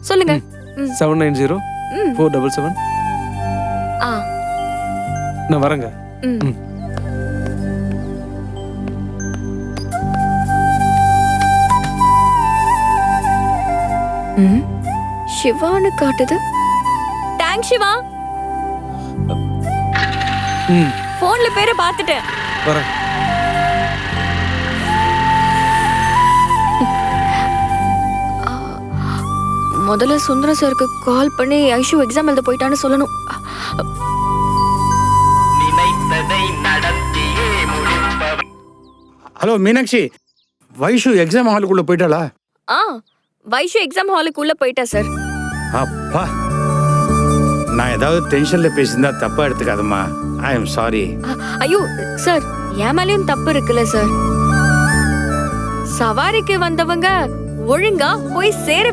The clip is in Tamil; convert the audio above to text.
சொல்லுங்க. Seven nine zero. Four double seven ஆ. நான் வரேங்க. ம். சிவான்னு காட்டுது. தேங்க்ஸ் சிவா. ம். போன்ல பேரை பார்த்துட்டேன். வரேன். முதல்ல சுந்தர சாருக்கு கால் பண்ணி ஐஷு எக்ஸாம் எழுத போயிட்டான்னு சொல்லணும். ஹலோ மீனாட்சி வைஷு எக்ஸாம் ஹாலுக்குள்ள போயிட்டாளா? ஆ வைஷு எக்ஸாம் ஹாலுக்கு உள்ள போயிட்டா சார் அப்பா நான் ஏதாவது டென்ஷன்ல பேசியிருந்தா தப்பா எடுத்துக்காதம்மா. ஐ எம் சாரி ஐயோ சார் என் மேலயும் தப்பு இருக்குல்ல சார் சவாரிக்கு வந்தவங்க ஒழுங்கா போய் சேர